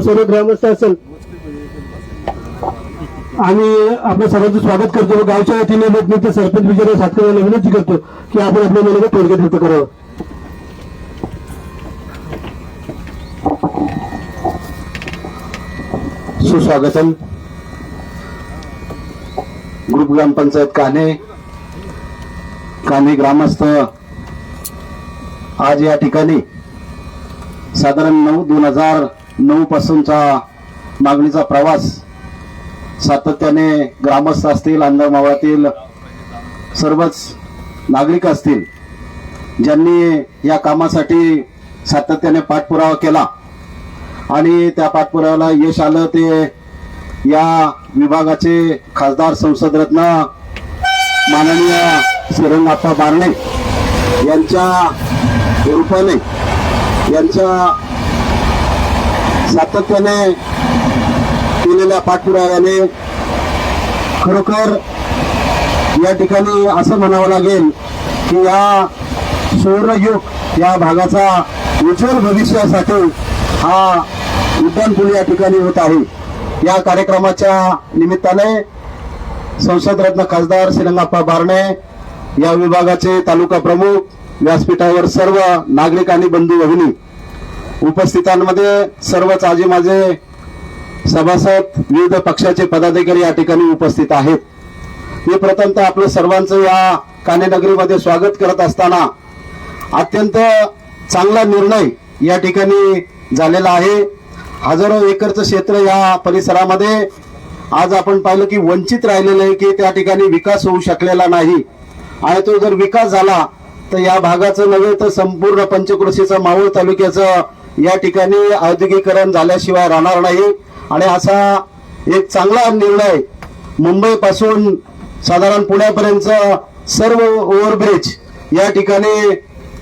सर्व ग्रामस्थ असेल. आणि आपल्या सर्वांचं स्वागत करतो. व गावच्या वतीने लोकनेते सरपंच विजय सातकर यांना विनंती करतो की आपण आपल्या मुलाला थोडक्यात व्यक्त करावं. सुस्वागतम. ग्रुप ग्रामपंचायत कान्हे. कान्हे ग्रामस्थ. आज या ठिकाणी साधारण नऊ दोन हजार नऊ पासूनचा मागणीचा प्रवास सातत्याने ग्रामस्थ असतील अंदरमावळातील सर्वच नागरिक असतील ज्यांनी या कामासाठी सातत्याने पाठपुरावा केला. आणि त्या पाठपुराव्याला यश आलं ते या विभागाचे खासदार संसदरत्न माननीय श्रीरंगाप्पा बारणे यांच्या रूपाने यांच्या सातत्याने केलेल्या पाठपुराव्याने खरोखर या ठिकाणी असं म्हणावं लागेल की या सुवर्णयुग या भागाचा उज्ज्वल भविष्यासाठी हा उड्डाणपूल या ठिकाणी होत आहे. या कार्यक्रमाच्या निमित्ताने संसदरत्न खासदार श्रीरंगाप्पा बारणे या विभागाचे तालुका प्रमुख व्यासपीठावर सर्व नागरिक आणि बंधू भगिनी उपस्थितांमध्ये सर्वच आजी माझे सभासद विविध पक्षाचे पदाधिकारी या ठिकाणी उपस्थित आहेत. मी प्रथमतः आपलं सर्वांचं या कानेनगरीमध्ये स्वागत करत असताना अत्यंत चांगला निर्णय या ठिकाणी झालेला आहे. हजारो एकरचं क्षेत्र या परिसरामध्ये आज आपण पाहिलं की वंचित राहिलेलं आहे की त्या ठिकाणी विकास होऊ शकलेला नाही. आणि तो जर विकास झाला तर या भागाचं नव्हे तर संपूर्ण पंचक्रोशीचं मावळ तालुक्याचं या ठिकाणी औद्योगिकरण झाल्याशिवाय राहणार नाही. आणि असा एक चांगला निर्णय मुंबईपासून साधारण पुण्यापर्यंत सर्व ओव्हरब्रिज या ठिकाणी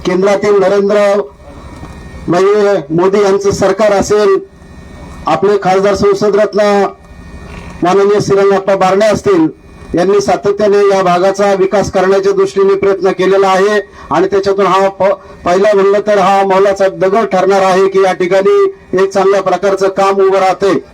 केंद्रातील नरेंद्र म्हणजे मोदी यांचं सरकार असेल आपले खासदार संसदरत्न माननीय श्रीरंगाप्पा बारणे असतील यांनी सातत्याने या भागाचा विकास करण्याच्या दृष्टीने प्रयत्न केलेला आहे. आणि त्याच्यातून हा प- पहिला म्हणलं तर हा मौलाचा दगड ठरणार आहे की या ठिकाणी एक चांगल्या प्रकारचं काम उभं राहते.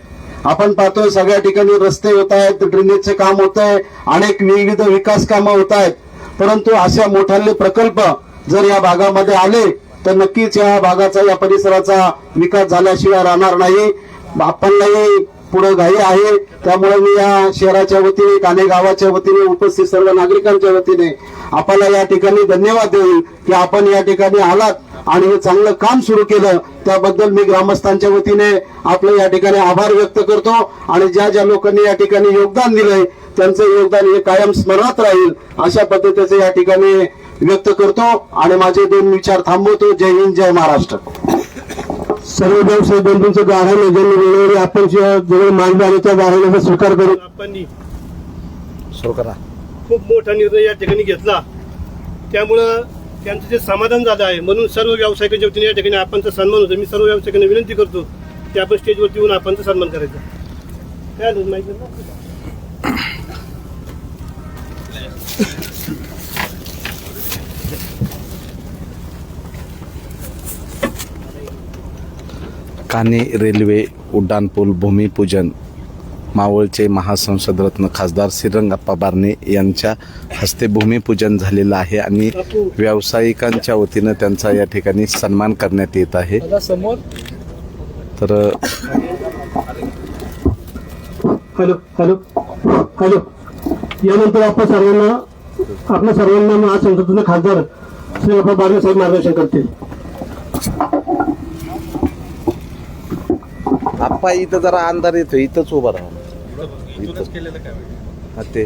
आपण पाहतोय सगळ्या ठिकाणी रस्ते होत आहेत ड्रेनेजचे काम होत आहे अनेक विविध विकास कामं होत आहेत. परंतु अशा मोठाले प्रकल्प जर या भागामध्ये आले तर नक्कीच या भागाचा या परिसराचा विकास झाल्याशिवाय राहणार नाही. आपणही पुढे घाई आहे. त्यामुळे मी या शहराच्या वतीने काने गावाच्या वतीने उपस्थित सर्व नागरिकांच्या वतीने आपल्याला या ठिकाणी धन्यवाद देईल की आपण या ठिकाणी आलात आणि हे चांगलं काम सुरू केलं. त्याबद्दल मी ग्रामस्थांच्या वतीने आपलं या ठिकाणी आभार व्यक्त करतो आणि ज्या ज्या लोकांनी या ठिकाणी योगदान दिलंय त्यांचं योगदान हे कायम स्मरणात राहील अशा पद्धतीचं या ठिकाणी व्यक्त करतो. आणि माझे दोन विचार थांबवतो. जय हिंद जय महाराष्ट्र. सर्व व्यवसाय बंधूंचं गाढाने ज्यांनी वेळोवेळी आपण जवळ मांडले आणि त्या गाढाण्याचा स्वीकार करू. आप्पांनी खूप मोठा निर्णय या ठिकाणी घेतला. त्यामुळं त्यांचं जे समाधान झालं आहे म्हणून सर्व व्यावसायिकांच्या वतीने या ठिकाणी आपणचा सन्मान होतो. मी सर्व व्यावसायिकांना विनंती करतो की आपण स्टेजवरती येऊन आपणचा सन्मान करायचा. काय झालं? माहिती आहे ना? काने रेल्वे उड्डाणपूल भूमिपूजन मावळचे महासंसदरत्न खासदार श्रीरंगाप्पा बारणे यांच्या हस्ते भूमिपूजन झालेलं आहे आणि व्यावसायिकांच्या वतीनं त्यांचा या ठिकाणी सन्मान करण्यात येत आहे. तर हॅलो हॅलो हॅलो. यानंतर आपण सर्वांना आपल्या सर्वांना महासंसदेचे खासदार श्री बाबा बारणे साहेब मार्गदर्शन करतील. आप्पा इथं जरा अंधार येतो इथंच उभा राहा. हा, ते.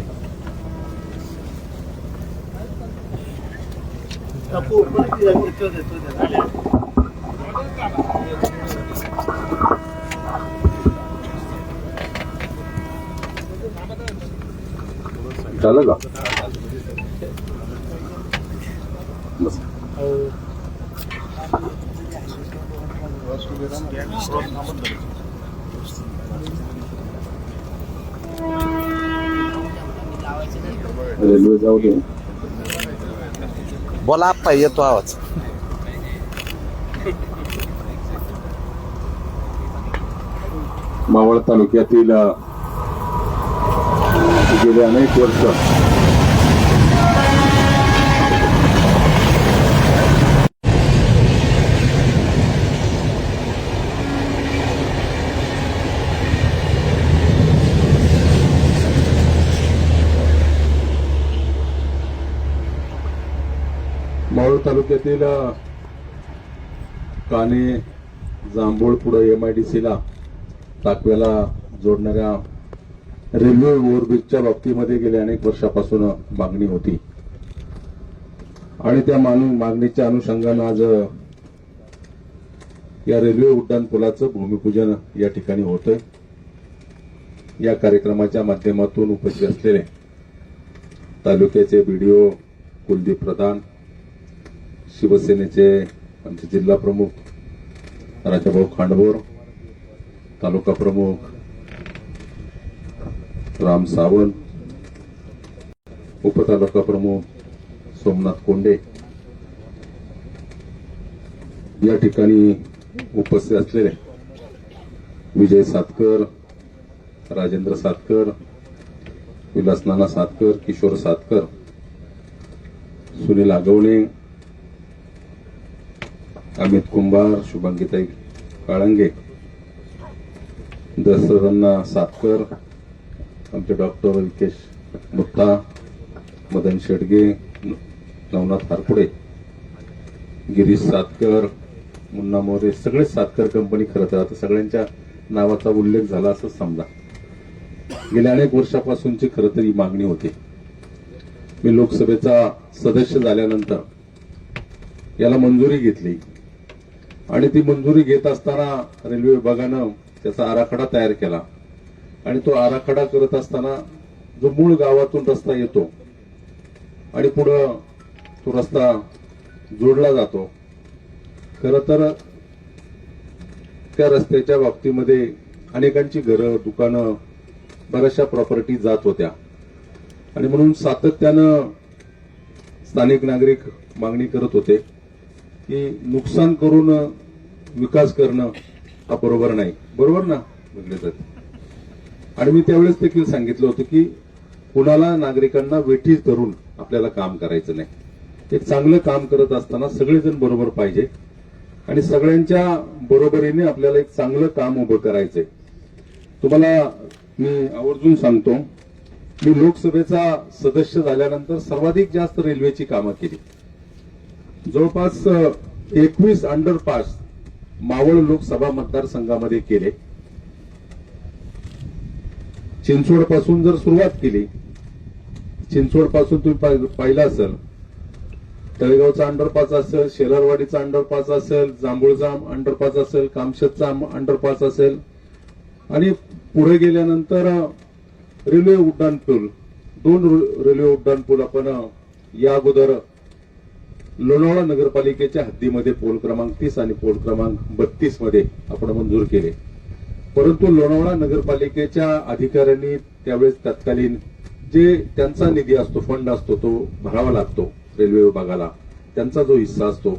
झाली, तो दे, तो दे, झाले. झालं का रेल्वे जाऊ दे बोला आप्पा येतो आवाज. मावळ तालुक्यातील गेले अनेक वर्ष. मावळ तालुक्यातील काने जांभूळ पुढं एम आय डी सीला टाकव्याला जोडणाऱ्या रेल्वे ओव्हरब्रिजच्या बाबतीमध्ये गेल्या अनेक वर्षापासून मागणी होती. आणि त्या मागणीच्या अनुषंगानं आज या रेल्वे उड्डाण पुलाचं भूमिपूजन या ठिकाणी होतंय. या कार्यक्रमाच्या माध्यमातून उपस्थित असलेले तालुक्याचे बीडीओ कुलदीप प्रधान शिवसेनेचे आमचे जिल्हा प्रमुख राजाभाऊ खांडबोर तालुका प्रमुख राम सावंत उपतालुका प्रमुख सोमनाथ कोंडे. या ठिकाणी उपस्थित असलेले विजय सातकर राजेंद्र सातकर विलास नाना सातकर किशोर सातकर सुनील आगवणे अमित कुंभार शुभांगीताई काळंगे दसरण्णा सातकर आमचे डॉक्टर विकेश मुत्ता मदन शेडगे नवनाथ हारपुडे गिरीश सातकर मुन्ना मोरे सगळे सातकर कंपनी खरं तर आता सगळ्यांच्या नावाचा उल्लेख झाला असं समजा. गेल्या अनेक वर्षापासूनची खरं तर ही मागणी होती. मी लोकसभेचा सदस्य झाल्यानंतर याला मंजुरी घेतली. आणि ती मंजुरी घेत असताना रेल्वे विभागानं त्याचा आराखडा तयार केला. आणि तो आराखडा करत असताना जो मूळ गावातून रस्ता येतो आणि पुढं तो रस्ता जोडला जातो. खरं तर त्या रस्त्याच्या बाबतीमध्ये अनेकांची घरं दुकानं बऱ्याचशा प्रॉपर्टी जात होत्या. आणि म्हणून सातत्यानं स्थानिक नागरिक मागणी करत होते. की नुकसान करून विकास करणं हा बरोबर नाही. बरोबर ना? म्हटले जाते आणि मी त्यावेळेस देखील सांगितलं होतं की कुणाला नागरिकांना वेठीस धरून आपल्याला काम करायचं नाही. एक चांगलं काम करत असताना सगळेजण बरोबर पाहिजे. आणि सगळ्यांच्या बरोबरीने आपल्याला एक चांगलं काम उभं करायचंय. तुम्हाला मी आवर्जून सांगतो मी लोकसभेचा सदस्य झाल्यानंतर सर्वाधिक जास्त रेल्वेची कामं केली. जवळपास एकवीस अंडरपास मावळ लोकसभा मतदारसंघामध्ये केले. चिंचवडपासून जर सुरुवात केली चिंचवडपासून तुम्ही पाहिलं असेल तळेगावचा अंडरपास असेल शेलारवाडीचा अंडरपास असेल जांभूळजाम अंडरपास असेल कामशेतचा अंडरपास असेल आणि पुढे गेल्यानंतर रेल्वे उड्डाणपूल दोन रेल्वे उड्डाण पूल आपण या अगोदर लोणावळा नगरपालिकेच्या हद्दीमध्ये पोल क्रमांक तीस आणि पोल क्रमांक बत्तीसमध्ये आपण मंजूर केले. परंतु लोणावळा नगरपालिकेच्या अधिकाऱ्यांनी त्यावेळेस तत्कालीन जे त्यांचा निधी असतो फंड असतो तो भरावा लागतो रेल्वे विभागाला. त्यांचा जो हिस्सा असतो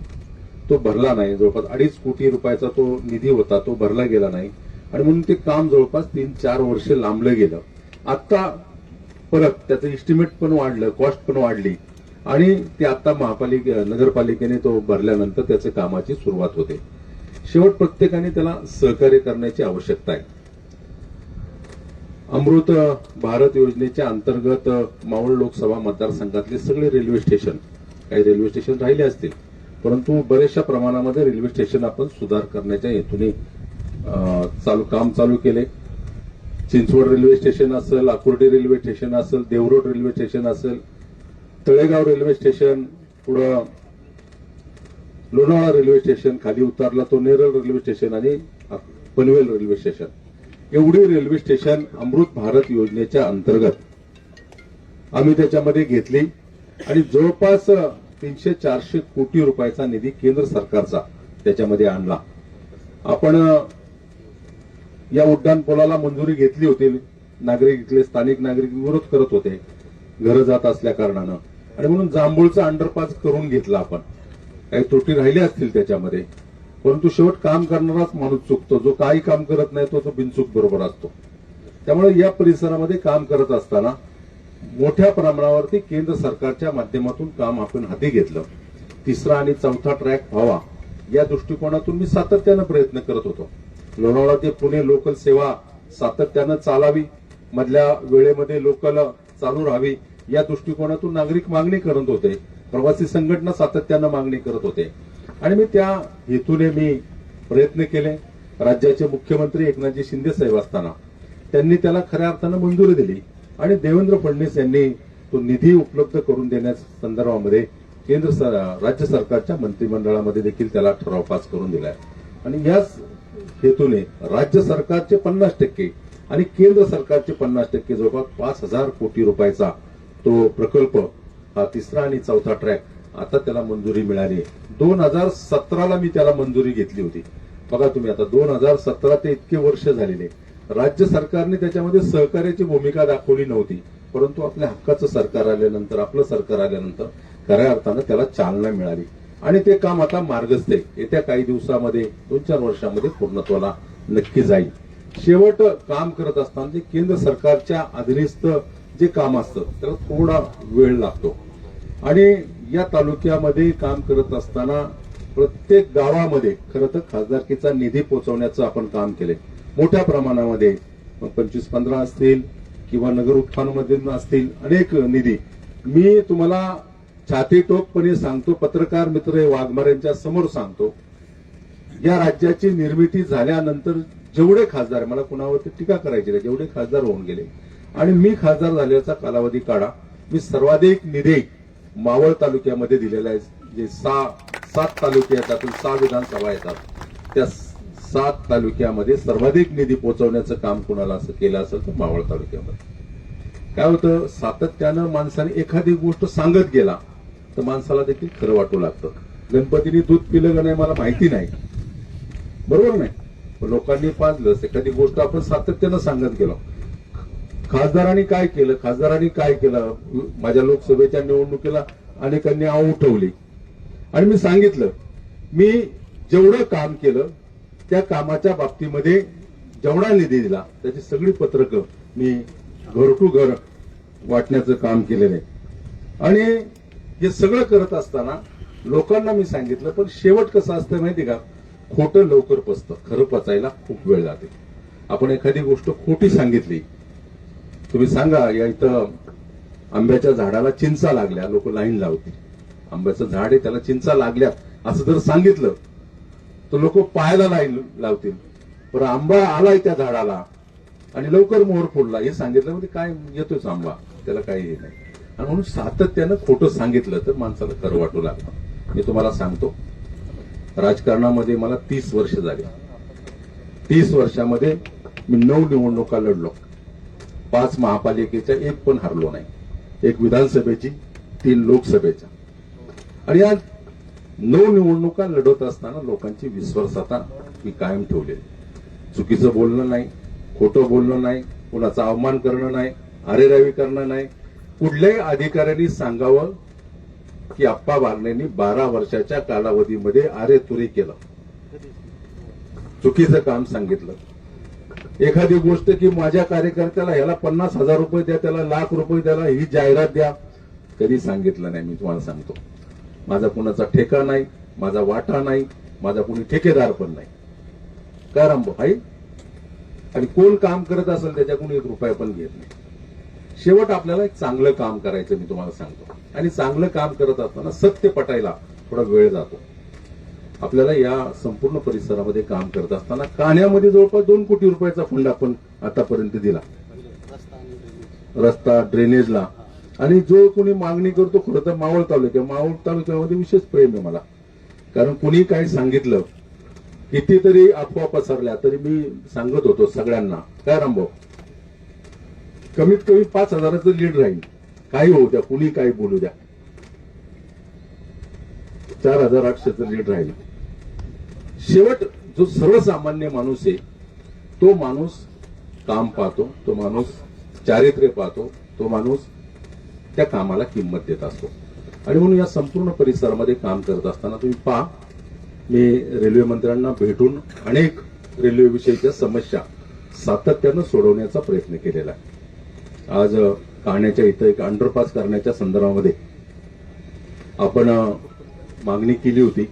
तो भरला नाही. जवळपास अडीच कोटी रुपयाचा तो निधी होता तो भरला गेला नाही. आणि म्हणून ते काम जवळपास तीन चार वर्ष लांबलं गेलं. आता परत त्याचं इस्टिमेट पण वाढलं कॉस्ट पण वाढली. आणि ते आता महापालिके नगरपालिकेने तो भरल्यानंतर त्याच्या कामाची सुरुवात होते. शेवट प्रत्येकाने त्याला सहकार्य करण्याची आवश्यकता आहे. अमृत भारत योजनेच्या अंतर्गत मावळ लोकसभा मतदारसंघातले सगळे रेल्वे स्टेशन काही रेल्वे स्टेशन राहिले असतील परंतु बऱ्याचशा प्रमाणामध्ये रेल्वे स्टेशन आपण सुधार करण्याच्या हेतूने चालू काम चालू केले. चिंचवड रेल्वे स्टेशन असेल आकुर्डी रेल्वे स्टेशन असेल देवरोड रेल्वे स्टेशन असेल तळेगाव रेल्वे स्टेशन पुढं लोणावळा रेल्वे स्टेशन खाली उतारला तो नेरळ रेल्वे स्टेशन आणि पनवेल रेल्वे स्टेशन. एवढी रेल्वे स्टेशन अमृत भारत योजनेच्या अंतर्गत आम्ही त्याच्यामध्ये घेतली आणि जवळपास तीनशे चारशे कोटी रुपयाचा निधी केंद्र सरकारचा त्याच्यामध्ये आणला. आपण या उड्डाणपुलाला मंजुरी घेतली होती. नागरिक इथले स्थानिक नागरिक विरोध करत होते. घरं जात असल्या कारणानं. आणि म्हणून जांभूळचा अंडरपास करून घेतला आपण. काही त्रुटी राहिल्या असतील त्याच्यामध्ये. परंतु शेवट काम करणाराच माणूस चुकतो. जो काही काम करत नाही तो तो बिनचूक बरोबर असतो. त्यामुळे या परिसरामध्ये काम करत असताना मोठ्या प्रमाणावरती केंद्र सरकारच्या माध्यमातून काम आपण हाती घेतलं. तिसरा आणि चौथा ट्रॅक व्हावा. या दृष्टिकोनातून मी सातत्यानं प्रयत्न करत होतो. लोणावळा ते पुणे लोकल सेवा सातत्यानं चालावी. मधल्या वेळेमध्ये लोकल चालू राहावी. या दृष्टिकोनातून नागरिक मागणी करत होते. प्रवासी संघटना सातत्यानं मागणी करत होते. आणि मी त्या हेतूने मी प्रयत्न केले. राज्याचे मुख्यमंत्री एकनाथजी शिंदे साहेब असताना. त्यांनी त्याला खऱ्या अर्थानं मंजुरी दिली. आणि देवेंद्र फडणवीस यांनी तो निधी उपलब्ध करून देण्याच्या संदर्भामध्ये केंद्र राज्य सरकारच्या मंत्रिमंडळामध्ये देखील त्याला ठराव पास करून दिलाय आणि याच हेतूने राज्य सरकारचे पन्नास टक्के आणि केंद्र सरकारचे पन्नास टक्के जवळपास पाच हजार कोटी रुपयाचा तो प्रकल्प हा तिसरा आणि चौथा ट्रॅक आता त्याला मंजुरी मिळाली. दोन हजार सतराला मी त्याला मंजुरी घेतली होती. बघा तुम्ही आता दोन हजार सतरा ते इतके वर्ष झालेले. राज्य सरकारने त्याच्यामध्ये सहकार्याची भूमिका दाखवली नव्हती. परंतु आपल्या हक्काचं सरकार आल्यानंतर आपलं सरकार आल्यानंतर खऱ्या अर्थानं त्याला चालना मिळाली. आणि ते काम आता मार्गस्थ आहे. येत्या काही दिवसामध्ये दोन चार वर्षामध्ये पूर्णत्वाला नक्की जाईल. शेवट काम करत असताना जे केंद्र सरकारच्या अधीनस्थ जे काम असतं त्याला थोडा वेळ लागतो. आणि या तालुक्यामध्ये काम करत असताना प्रत्येक गावामध्ये खरं तर खासदारकीचा निधी पोहोचवण्याचं आपण काम केले मोठ्या प्रमाणामध्ये पंचवीस पंधरा असतील किंवा नगर उत्थानमध्ये असतील अनेक निधी. मी तुम्हाला छातीटोकपणे सांगतो पत्रकार मित्र वाघमारेंच्या समोर सांगतो या राज्याची निर्मिती झाल्यानंतर जेवढे खासदार मला कुणावरती टीका करायची नाही जेवढे खासदार होऊन गेले आणि मी खासदार झाल्याचा कालावधी काढा. मी सर्वाधिक निधी मावळ तालुक्यामध्ये दिलेला आहे. जे सहा सात तालुके आहेत त्यातून सहा विधानसभा येतात. त्या सात तालुक्यामध्ये सर्वाधिक निधी पोहोचवण्याचं काम कुणाला असं केलं असेल तर मावळ तालुक्यामध्ये. काय होतं? सातत्यानं माणसाने एखादी गोष्ट सांगत गेला तर माणसाला देखील खरं वाटू लागतं. गणपतीने दूध पिलं का नाही मला माहिती नाही. बरोबर नाही? लोकांनी पाजलं एखादी गोष्ट आपण सातत्यानं सांगत गेलो. खासदारांनी काय केलं? खासदारांनी काय केलं? माझ्या लोकसभेच्या निवडणुकीला अनेकांनी आव उठवली. आणि मी सांगितलं मी जेवढं काम केलं त्या कामाच्या बाबतीमध्ये जेवढा निधी दिला त्याची सगळी पत्रकं मी घर टू घर वाटण्याचं काम केलेलं आहे. आणि हे सगळं करत असताना लोकांना मी सांगितलं पण शेवट कसं असतं माहिती का? खोटं लवकर पचतं. खरं पचायला खूप वेळ जाते आपण एखादी गोष्ट खोटी सांगितली तुम्ही सांगा या इथं आंब्याच्या झाडाला चिंचा लागल्या लोक लाईन लावतील. आंब्याचं झाड आहे त्याला चिंचा लागल्या असं जर सांगितलं तर लोक पायाला लाईन लावतील. पण आंबा आलाय त्या झाडाला आणि लवकर मोहर फोडला. हे सांगितलं म्हणजे काय येतोच आंबा त्याला काही हे नाही. आणि म्हणून सातत्यानं खोटं सांगितलं तर माणसाला खरं वाटू लागलं. मी तुम्हाला सांगतो राजकारणामध्ये मला तीस वर्ष झाली. तीस वर्षामध्ये मी नऊ निवडणुका लढलो. पाच महापालिकेच्या एक पण हरलो नाही. एक विधानसभेची तीन लोकसभेच्या. आणि या नऊ निवडणुका लढवत असताना लोकांची विश्वासता मी कायम ठेवलेली. चुकीचं बोलणं नाही खोटं बोलणं नाही कुणाचा अवमान करणं नाही अरेरावी करणं नाही. कुठल्याही अधिकाऱ्यांनी सांगावं की आप्पा बारणेंनी बारा वर्षाच्या कालावधीमध्ये आरे तुरी केलं. चुकीचं काम सांगितलं. एखादी गोष्ट की माझ्या कार्यकर्त्याला ह्याला पन्नास हजार रुपये द्या त्याला लाख रुपये द्याला ही जाहिरात द्या. कधी सांगितलं नाही मी तुम्हाला सांगतो. माझा कुणाचा ठेका नाही माझा वाटा नाही माझा कुणी ठेकेदार पण नाही. काय रामभाऊ आई? आणि कोण काम करत असेल त्याच्याकडून एक रुपया पण घेत नाही. शेवट आपल्याला एक चांगलं काम करायचं मी तुम्हाला सांगतो. आणि चांगलं काम करत असताना सत्य पटायला थोडा वेळ जातो. आपल्याला या संपूर्ण परिसरामध्ये काम करत असताना कान्यामध्ये जवळपास दोन कोटी रुपयाचा फंड आपण आतापर्यंत दिला. रस्ता ड्रेनेजला आणि जो कोणी मागणी करतो खरं तर मावळ तालुक्या. मावळ तालुक्यामध्ये विशेष प्रेम आहे मला. कारण कुणी काय सांगितलं कितीतरी अफवा पसरल्या तरी मी सांगत होतो सगळ्यांना काय रामभाऊ? कमीत कमी पाच हजाराचं लीड राहील. काही होऊ द्या कुणी काही बोलू द्या. चार हजार आठशेचं लीड राहील. शेवट जो सर्वसामान्य माणूस आहे तो माणूस काम पाहतो तो माणूस चारित्र्य पाहतो तो माणूस त्या कामाला किंमत देत असतो. आणि म्हणून या संपूर्ण परिसरामध्ये काम करत असताना तुम्ही पहा मी रेल्वे मंत्र्यांना भेटून अनेक रेल्वेविषयीच्या समस्या सातत्यानं सोडवण्याचा प्रयत्न केलेला आहे. आज काण्याच्या कहाण्याच्या इथं एक अंडरपास करण्याच्या संदर्भामध्ये आपण मागणी केली होती.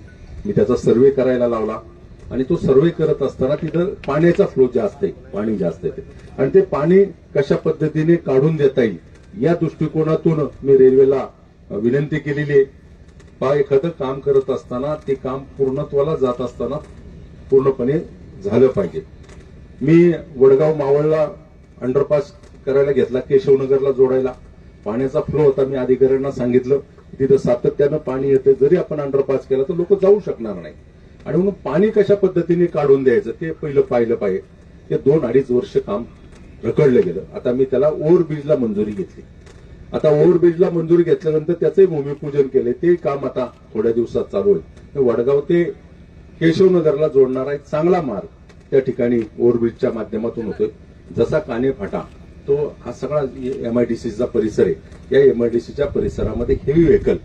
मी त्याचा सर्वे करायला लावला. आणि तो सर्वे करत असताना तिथं पाण्याचा फ्लो जास्त आहे पाणी जास्त आहे आणि ते पाणी कशा पद्धतीने काढून देता येईल या दृष्टिकोनातून मी रेल्वेला विनंती केलेली आहे. पा एखादं काम करत असताना ते काम पूर्णत्वाला जात असताना पूर्णपणे झालं पाहिजे. मी वडगाव मावळला अंडरपास करायला घेतला केशवनगरला जोडायला. पाण्याचा फ्लो होता मी अधिकाऱ्यांना सांगितलं. तिथं सातत्यानं पाणी येते जरी आपण अंडरपास केला तर लोक जाऊ शकणार नाही. आणि म्हणून पाणी कशा पद्धतीने काढून द्यायचं ते पहिलं पाहिलं पाहिजे. ते दोन अडीच वर्ष काम रखडलं गेलं. आता मी त्याला ओव्हरब्रिजला मंजुरी घेतली. आता ओव्हरब्रिजला मंजुरी घेतल्यानंतर त्याचंही भूमिपूजन केले ते काम आता थोड्या दिवसात चालू आहे वडगाव ते केशवनगरला जोडणारा एक चांगला मार्ग त्या ठिकाणी ओव्हरब्रिजच्या माध्यमातून होतोय. जसा काने फाटा तो हा सगळा एम आय डी सीचा परिसर आहे. या एम आय डी सीच्या परिसरामध्ये हेवी व्हेकल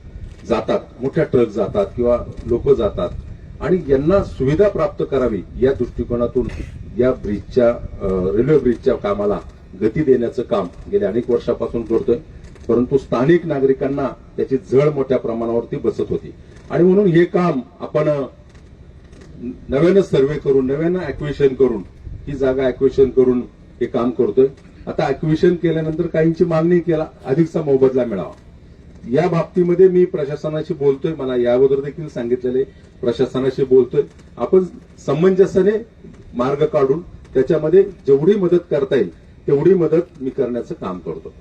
जातात. मोठ्या ट्रक जातात किंवा लोक जातात. आणि यांना सुविधा प्राप्त करावी या दृष्टिकोनातून या ब्रिजच्या रेल्वे ब्रिजच्या कामाला गती देण्याचं काम गेल्या अनेक वर्षापासून करतोय. परंतु स्थानिक नागरिकांना त्याची झळ मोठ्या प्रमाणावरती बसत होती. आणि म्हणून हे काम आपण नव्यानं सर्वे करून नव्यानं अक्विशन करून ही जागा अक्विशन करून हे काम करतोय. आता अक्विशन केल्यानंतर काहींची मागणी केला अधिकचा मोबदला मिळावा. या बाबतीमध्ये मी प्रशासनाशी बोलतोय मला या अगोदर देखील सांगितलेले प्रशासनाशी बोलतोय. आपण समंजसाने मार्ग काढून त्याच्यामध्ये जेवढी मदत करता येईल तेवढी मदत मी करण्याचं काम करतो.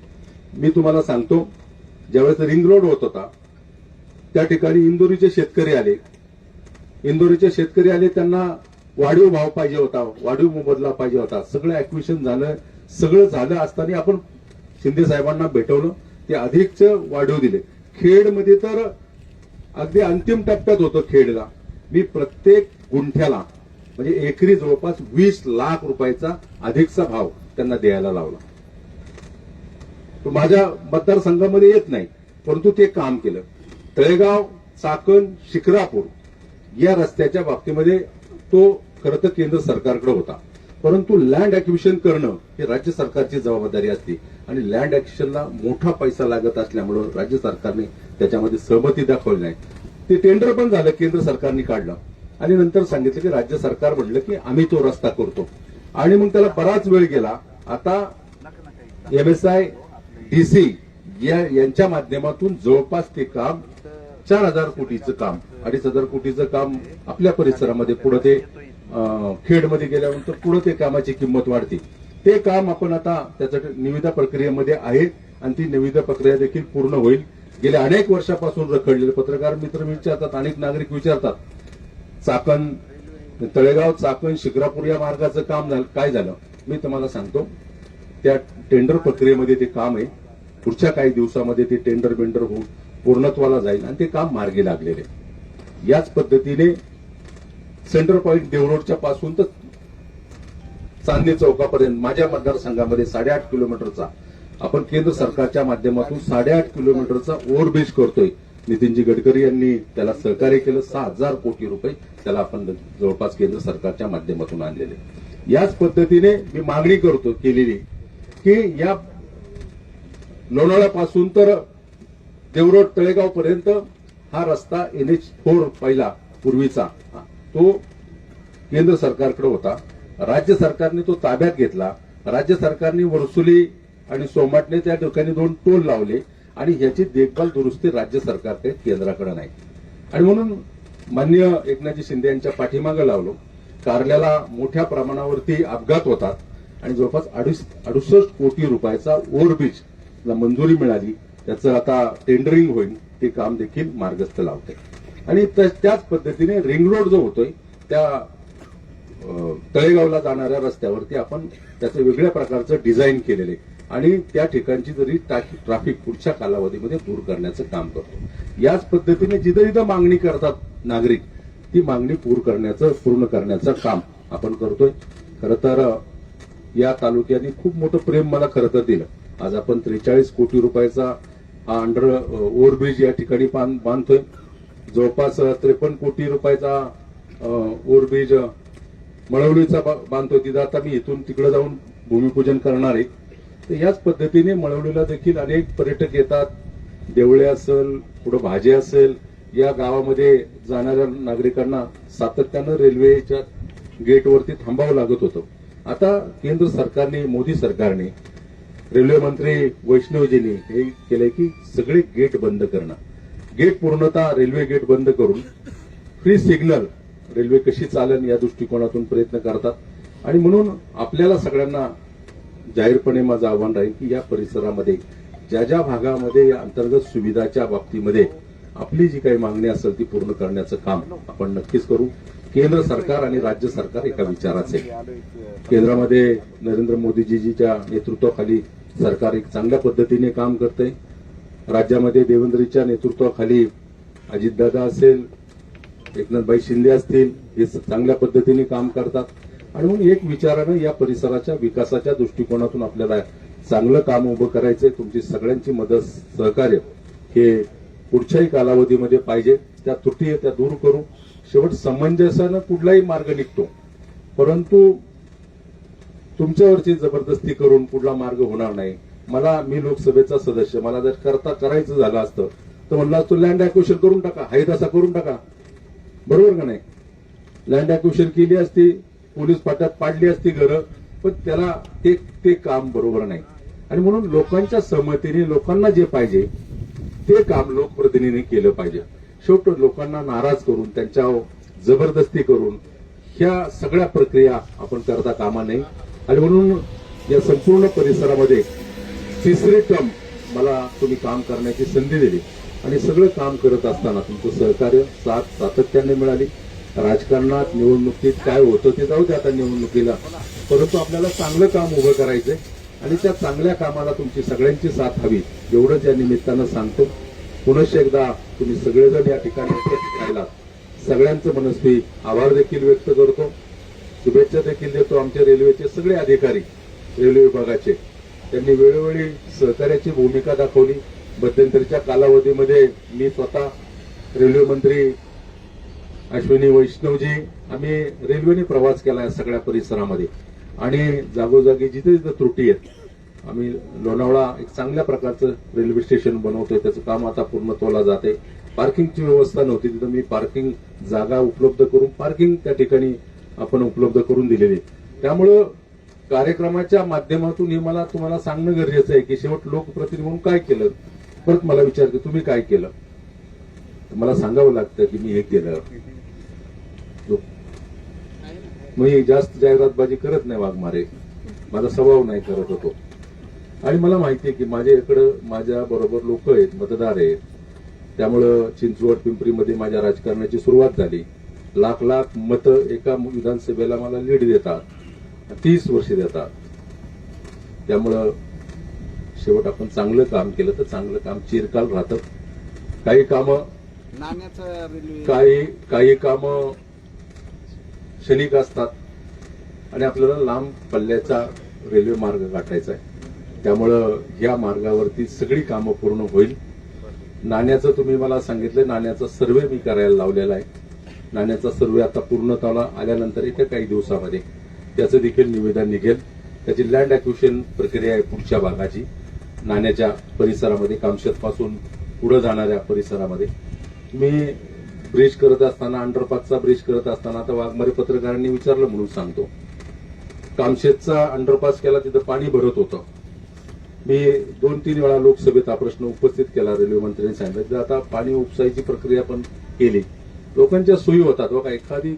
मी तुम्हाला सांगतो ज्यावेळेस रिंग रोड होत होता त्या ठिकाणी इंदोरीचे शेतकरी आले. इंदोरीचे शेतकरी आले त्यांना वाढीव भाव पाहिजे होता वाढीव मोबदला पाहिजे होता. सगळं अॅक्विशन झालं सगळं झालं असताना आपण शिंदे साहेबांना भेटवलं ते अधिकच वाढीव दिले. खेडमध्ये तर अगदी अंतिम टप्प्यात होतं खेडला. मी प्रत्येक गुंठ्याला म्हणजे एकरी जवळपास वीस लाख रुपयाचा अधिकचा भाव त्यांना द्यायला लावला. तो माझ्या मतदारसंघामध्ये येत नाही परंतु ते काम केलं. तळेगाव चाकण शिक्रापूर या रस्त्याच्या बाबतीमध्ये तो खरं तर केंद्र सरकारकडे होता. परंतु लँड अक्विशन करणं ही राज्य सरकारची जबाबदारी असते. आणि लँड अक्विशनला मोठा पैसा लागत असल्यामुळं राज्य सरकारने त्याच्यामध्ये सहमती दाखवली नाही. ते टेंडर पण झालं केंद्र सरकारने काढलं. आणि नंतर सांगितलं की राज्य सरकार म्हणलं की आम्ही तो रस्ता करतो. आणि मग त्याला बराच वेळ गेला. आता एमएसआय डीसी या यांच्या माध्यमातून जवळपास ते काम चार हजार कोटीचं काम अडीच हजार कोटीचं काम आपल्या परिसरामध्ये पुढे ते खेडमध्ये गेल्यानंतर पुढे ते कामाची किंमत वाढते. ते काम आपण आता त्याच्या निविदा प्रक्रियेमध्ये आहे आणि ती निविदा प्रक्रिया देखील पूर्ण होईल. गेल्या अनेक वर्षापासून रखडलेले पत्रकार मित्र विचारतात अनेक नागरिक विचारतात. चाकण तळेगाव चाकण शिक्रापूर या मार्गाचं काम झालं काय झालं? मी तुम्हाला सांगतो. त्या टेंडर प्रक्रियेमध्ये ते काम आहे. पुढच्या काही दिवसामध्ये ते टेंडर बेंडर होऊन पूर्णत्वाला जाईल आणि ते काम मार्गी लागलेले. याच पद्धतीने सेंटर पॉईंट देवरोडच्या पासून तर चांदणी चौकापर्यंत माझ्या मतदारसंघामध्ये साडेआठ किलोमीटरचा आपण केंद्र सरकारच्या माध्यमातून साडेआठ किलोमीटरचा ओव्हरब्रिज करतोय. नितीनजी गडकरी यांनी त्याला सहकार्य केलं सहा हजार कोटी रुपये त्याला आपण जवळपास केंद्र सरकारच्या माध्यमातून आणलेले. याच पद्धतीने मी मागणी करतो केलेली की या लोणावळ्यापासून तर देवरोड तळेगाव पर्यंत हा रस्ता एन एच फोर पहिला पूर्वीचा. तो केंद्र सरकारकडे होता. राज्य सरकारने तो ताब्यात घेतला. राज्य सरकारने वरसुली आणि सोमाटणे त्या ठिकाणी दोन टोल लावले आणि ह्याची देखभाल दुरुस्ती राज्य सरकारकडे केंद्राकडे नाही. आणि म्हणून मान्य एकनाथजी शिंदे यांच्या पाठीमागे लावलो. कारल्याला मोठ्या प्रमाणावरती अपघात होतात आणि जवळपास अडुसष्ट कोटी रुपयाचा ओव्हरब्रिज मंजुरी मिळाली त्याचं आता टेंडरिंग होईल ते काम देखील मार्गस्थ लावते. आणि त्याच पद्धतीने रिंग रोड जो होतोय त्या तळेगावला जाणाऱ्या रस्त्यावरती आपण त्याचं वेगळ्या प्रकारचं डिझाईन केलेलं आहे आणि त्या ठिकाणची जरी ट्रॅफिक ट्रॅफिक पुढच्या कालावधीमध्ये दूर करण्याचं काम करतो. याच पद्धतीने जिथं जिथं मागणी करतात नागरिक ती मागणी पूर करण्याचं पूर्ण करण्याचं काम आपण करतोय. खरं तर या तालुक्याने खूप मोठं प्रेम मला खरं तर दिलं. आज आपण त्रेचाळीस कोटी रुपयाचा हा अंडर ओव्हरब्रिज या ठिकाणी बांध- बांधतोय. जवळपास त्रेपन्न कोटी रुपयाचा ओव्हरब्रिज अ, मळवलीचा बांधतो तिथं आता मी इथून तिकडे जाऊन भूमिपूजन करणार आहे. तर याच पद्धतीने मळवलीला देखील अनेक पर्यटक येतात. देवळे असेल पुढे भाजी असेल या गावामध्ये जाणाऱ्या नागरिकांना सातत्यानं रेल्वेच्या गेटवरती थांबावं लागत होतं. आता केंद्र सरकारने मोदी सरकारने रेल्वे मंत्री वैष्णवजींनी हे केलंय की सगळे गेट बंद करणं. गेट पूर्णतः रेल्वे गेट बंद करून फ्री सिग्नल रेल्वे कशी चालन या दृष्टिकोनातून प्रयत्न करतात. आणि म्हणून आपल्याला सगळ्यांना जाहीरपणे माझं आव्हान राहील की या परिसरामध्ये ज्या ज्या भागामध्ये या अंतर्गत सुविधाच्या बाबतीमध्ये आपली जी काही मागणी असेल ती पूर्ण करण्याचं काम आपण नक्कीच करू. केंद्र सरकार आणि राज्य सरकार एका विचाराचे केंद्रामध्ये नरेंद्र मोदीजीच्या नेतृत्वाखाली सरकार एक चांगल्या पद्धतीने काम करते राज्यामध्ये देवेंद्रजीच्या नेतृत्वाखाली अजितदादा असेल एकनाथबाई शिंदे असतील हे चांगल्या पद्धतीने काम करतात. आणि म्हणून एक विचारानं या परिसराच्या विकासाच्या दृष्टिकोनातून आपल्याला चांगलं काम उभं करायचंय तुमची सगळ्यांची मदत सहकार्य हे पुढच्याही कालावधीमध्ये पाहिजे. त्या त्रुटी आहे त्या दूर करू. शेवट समंजसानं कुठलाही मार्ग निघतो. परंतु तुमच्यावरची जबरदस्ती करून कुठला मार्ग होणार नाही. मला मी लोकसभेचा सदस्य मला जर करता करायचं झालं असतं तर म्हणलं असतो लँड अक्विशन करून टाका हाय तसा करून टाका. बरोबर का नाही? लँड अक्विशन केली असती पोलीस फाट्यात पाडली असती घरं पण त्याला ते ते काम बरोबर नाही. आणि म्हणून लोकांच्या सहमतीने लोकांना जे पाहिजे ते काम लोकप्रतिनिधींनी केलं पाहिजे. शेवट लोकांना नाराज करून त्यांच्या जबरदस्ती करून ह्या सगळ्या प्रक्रिया आपण करता कामा नये. आणि म्हणून या संपूर्ण परिसरामध्ये तिसरी टर्म मला तुम्ही काम करण्याची संधी दिली. आणि सगळं काम करत असताना तुमचं सहकार्य साथ सातत्याने मिळाली. राजकारणात निवडणुकीत काय होतं ते जाऊ दे आता निवडणुकीला. परंतु आपल्याला चांगलं काम उभं करायचंय. आणि त्या चांगल्या कामाला तुमची सगळ्यांची साथ हवी. एवढंच या निमित्तानं सांगतो. पुनश्च एकदा तुम्ही सगळेजण या ठिकाणी उपस्थित राहिलात. सगळ्यांचं मनस्वी आभार देखील व्यक्त करतो. शुभेच्छा देखील देतो आमचे रेल्वेचे सगळे अधिकारी रेल्वे विभागाचे. त्यांनी वेळोवेळी सहकार्याची भूमिका दाखवली. मध्यंतरीच्या कालावधीमध्ये मी स्वतः रेल्वे मंत्री अश्विनी वैष्णवजी आम्ही रेल्वेने प्रवास केला या सगळ्या परिसरामध्ये. आणि जागोजागी जिथे जिथे त्रुटी आहेत आम्ही लोणावळा एक चांगल्या प्रकारचं रेल्वे स्टेशन बनवतोय त्याचं काम आता पूर्णत्वाला जाते. पार्किंगची व्यवस्था नव्हती तिथं मी पार्किंग जागा उपलब्ध करून पार्किंग त्या ठिकाणी आपण उपलब्ध करून दिलेली. त्यामुळं कार्यक्रमाच्या माध्यमातून हे मला तुम्हाला सांगणं गरजेचं आहे की शेवट लोकप्रतिनिधी म्हणून काय केलं? परत मला विचारते तुम्ही काय केलं? मला सांगावं लागतं की मी हे केलं. मी जास्त जाहिरातबाजी करत नाही वाघमारे. माझा स्वभाव नाही करत होतो. आणि मला माहिती आहे की माझ्या इकडं माझ्या बरोबर लोक आहेत मतदार आहेत. त्यामुळं चिंचवड पिंपरीमध्ये माझ्या राजकारणाची सुरुवात झाली. लाख लाख मतं एका विधानसभेला मला लीड देतात. तीस वर्ष देतात. त्यामुळं शेवट आपण चांगलं काम केलं तर चांगलं काम चिरकाल राहतं काही कामं काही काही कामं क्षणिक असतात आणि आपल्याला लांब पल्ल्याचा रेल्वे मार्ग गाठायचा आहे. त्यामुळं या मार्गावरती सगळी कामं पूर्ण होईल. नाण्याचं तुम्ही मला सांगितलं नाण्याचा सर्वे मी करायला लावलेला आहे. नाण्याचा सर्वे आता पूर्णतःला आल्यानंतर येत्या काही दिवसामध्ये. त्याचं देखील निवेदन निघेल. त्याची लँड अक्विशन प्रक्रिया आहे पुढच्या भागाची. नाण्याच्या परिसरामध्ये कामशेतपासून पुढे जाणाऱ्या परिसरामध्ये. मी ब्रिज करत असताना अंडरपासचा ब्रिज करत असताना आता वाघमारे पत्रकारांनी विचारलं म्हणून सांगतो. कामशेतचा अंडरपास केला तिथं पाणी भरत होतं. मी दोन तीन वेळा लोकसभेत हा प्रश्न उपस्थित केला रेल्वे मंत्र्यांनी सांगितलं. की आता पाणी उपसायची प्रक्रिया पण केली. लोकांच्या सोयी होतात. बघा एखादी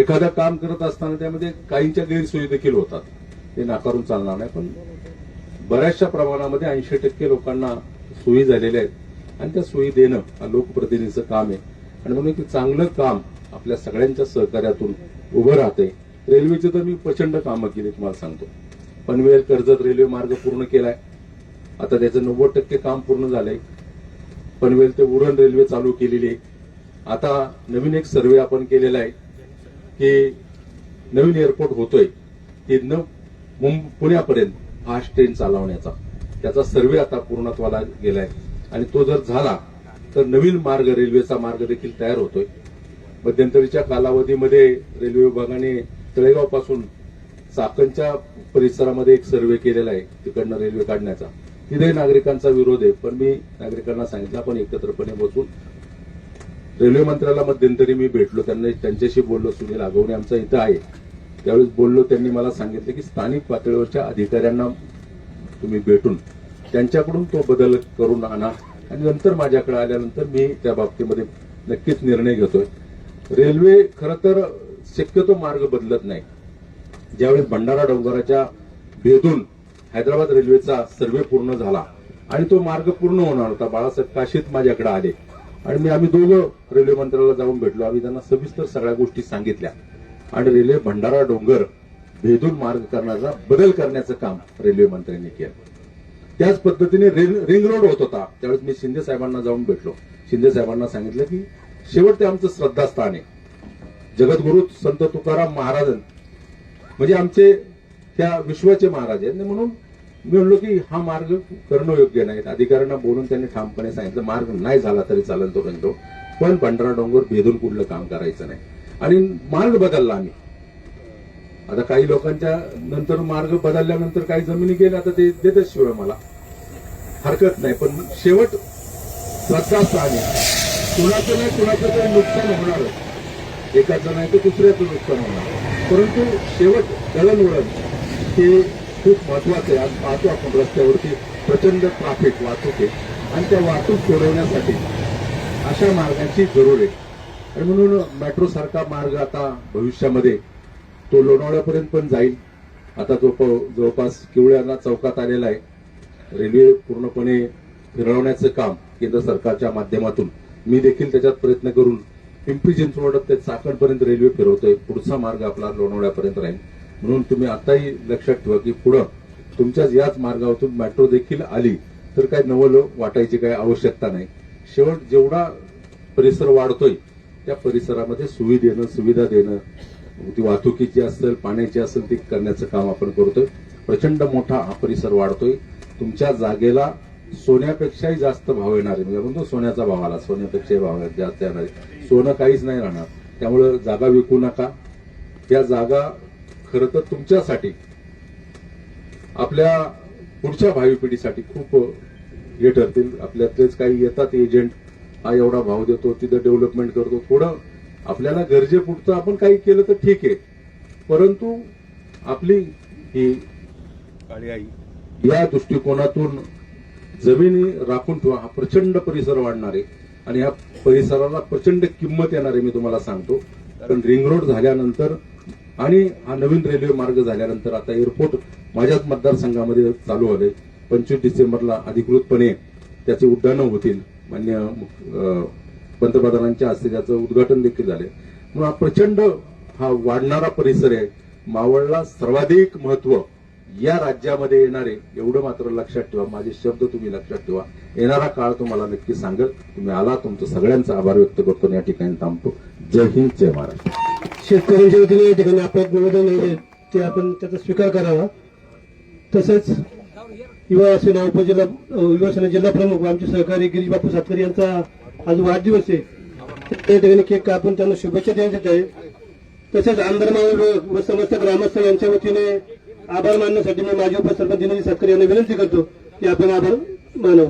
एखादं काम करत असताना त्यामध्ये काहींच्या गैरसोयी देखील होतात. ते नाकारून चालणार नाही पण बऱ्याचशा प्रमाणामध्ये ऐंशी टक्के लोकांना सोयी झालेल्या आहेत. आणि त्या सोयी देणं हा लोकप्रतिनिधीचं काम आहे. आणि म्हणून एक चांगलं काम आपल्या सगळ्यांच्या सहकार्यातून उभं राहते रेल्वेचे तर मी प्रचंड कामं केली तुम्हाला सांगतो. पनवेल कर्जत रेल्वे मार्ग पूर्ण केलाय. आता त्याचं नव्वद टक्के काम पूर्ण झालंय. पनवेल ते उरण रेल्वे चालू केलेली आहे. आता नवीन एक सर्वे आपण केलेला आहे. हे नवीन एअरपोर्ट होतोय ते न पुण्यापर्यंत फास्ट ट्रेन चालवण्याचा. त्याचा सर्वे आता पूर्णत्वाला गेलाय. आणि तो जर झाला तर नवीन मार्ग रेल्वेचा मार्ग देखील तयार होतोय. मध्यंतरीच्या कालावधीमध्ये रेल्वे विभागाने तळेगावपासून चाकणच्या परिसरामध्ये एक सर्वे केलेला आहे तिकडनं रेल्वे काढण्याचा. तिथे नागरिकांचा विरोध आहे पण मी नागरिकांना सांगितलं आपण एकत्रपणे बसून रेल्वे मंत्र्याला मध्यंतरी मी भेटलो त्यांना त्यांच्याशी बोललो सुनील आगवणे आमचा इथं आहे. त्यावेळेस बोललो त्यांनी मला सांगितलं की स्थानिक पातळीवरच्या अधिकाऱ्यांना तुम्ही भेटून त्यांच्याकडून तो बदल करून आणा आणि नंतर माझ्याकडे आल्यानंतर मी त्या बाबतीमध्ये नक्कीच निर्णय घेतोय. रेल्वे खरं तर शक्यतो मार्ग बदलत नाही. ज्यावेळेस भंडारा डोंगराच्या भेदून हैदराबाद रेल्वेचा सर्वे पूर्ण झाला आणि तो मार्ग पूर्ण होणार होता बाळासाहेब काशीत माझ्याकडे आले. आणि मी आम्ही दोघं रेल्वे मंत्र्याला जाऊन भेटलो. आम्ही त्यांना सविस्तर सगळ्या गोष्टी सांगितल्या. आणि रेल्वे भंडारा डोंगर भेदून मार्ग करण्याचा बदल करण्याचं काम रेल्वे मंत्र्यांनी केलं. त्याच पद्धतीने रिंग रिंग रोड होत होता. त्यावेळेस मी शिंदे साहेबांना जाऊन भेटलो. शिंदे साहेबांना सांगितलं की शेवट ते आमचं श्रद्धास्थान आहे. जगद्गुरु संत तुकाराम महाराज म्हणजे आमचे त्या विश्वाचे महाराज आहेत. म्हणून मी म्हणलो की हा मार्ग करणं योग्य नाही. अधिकाऱ्यांना बोलून त्यांनी ठामपणे सांगितलं मार्ग नाही झाला तरी चालेल तो रंगतो. पण पंढरा डोंगर भेदून कुठलं काम करायचं नाही. आणि मार्ग बदलला आम्ही. आता काही लोकांच्या नंतर मार्ग बदलल्यानंतर काही जमिनी गेल्या आता ते देतच शिवाय मला. हरकत नाही पण शेवट श्रद्धास्थान आहे कुणाचं नाही कुणाचं तरी नुकसान होणार एकाचं नाही तर दुसऱ्याचं नुकसान होणार परंतु शेवट दळणवळण हे खूप महत्वाचं आहे. आज पाहतो आपण रस्त्यावरती प्रचंड ट्राफिक वाहतूक आहे आणि त्या वाहतूक सोडवण्यासाठी अशा मार्गाची जरूर आहे. आणि म्हणून मेट्रो सारखा मार्ग आता भविष्यामध्ये तो लोणावळ्यापर्यंत पण जाईल. आता जो जवळपास किवळ्यांना चौकात आलेला आहे. रेल्वे पूर्णपणे फिरवण्याचं काम केंद्र सरकारच्या माध्यमातून मी देखील त्याच्यात प्रयत्न करून पिंपरी चिंचवड ते चाकणपर्यंत रेल्वे फिरवतोय. पुढचा मार्ग आपला लोणावळ्यापर्यंत राहील. म्हणून तुम्ही आताही लक्षात ठेवा की पुढं तुमच्याच याच मार्गावरून मेट्रो देखील आली तर काय नवल वाटायची काही आवश्यकता नाही. शेवट जेवढा परिसर वाढतोय त्या परिसरामध्ये सुविधेनं सुविधा देणं ती वाहतुकीची असेल पाण्याची असेल ती करण्याचं काम आपण करतोय. प्रचंड मोठा हा परिसर वाढतोय. तुमच्या जागेला सोन्यापेक्षाही जास्त भाव येणार आहे. म्हणजे म्हणतो सोन्याचा भाव आला सोन्यापेक्षाही भाव जास्त येणार आहे. सोनं काहीच नाही राहणार. त्यामुळं जागा विकू नका. त्या जागा खरं तर तुमच्यासाठी आपल्या पुढच्या भावी पिढीसाठी खूप हे ठरतील. आपल्यातलेच काही येतात एजंट हा एवढा भाव देतो तिथं डेव्हलपमेंट करतो. थोडं आपल्याला गरजेपुरतं आपण काही केलं तर ठीक आहे. परंतु आपली ही काळी आई या दृष्टिकोनातून जमिनी राखून ठेवा हा प्रचंड परिसर वाढणार आहे. आणि या परिसराला प्रचंड किंमत येणार आहे मी तुम्हाला सांगतो. कारण रिंग रोड झाल्यानंतर आणि हा नवीन रेल्वे मार्ग झाल्यानंतर आता एअरपोर्ट माझ्याच मतदारसंघामध्ये चालू आले पंचवीस डिसेंबरला अधिकृतपणे त्याचे उड्डाणं होतील. मान्य पंतप्रधानांच्या हस्ते त्याचं उद्घाटन देखील झाले. म्हणून हा प्रचंड हा वाढणारा परिसर आहे. मावळला सर्वाधिक महत्त्व या राज्यामध्ये येणारे एवढं मात्र लक्षात ठेवा माझे शब्द तुम्ही लक्षात ठेवा. येणारा काळ तुम्हाला नक्की सांगेल. तुम्ही आला तुमचं सगळ्यांचा आभार व्यक्त करतो या ठिकाणी थांबतो. जय हिंद जय महाराष्ट्र. शेतकऱ्यांच्या वतीने या ठिकाणी आपलं निवेदन आहे ते आपण त्याचा स्वीकार करावा. तसेच युवा सेना उपजिल्हा युवा सेना जिल्हा प्रमुख आमचे सहकारी गिरीश बापू सातकरी यांचा आज वाढदिवस आहे. त्या ठिकाणी केक कापून त्यांना शुभेच्छा देण्यात आहे. तसेच आमदार मावळ व समस्त ग्रामस्थ यांच्या वतीने आभार मानण्यासाठी मी माजी उपसरपंच दिनेश सातकरी यांना विनंती करतो की आपण आभार मानव.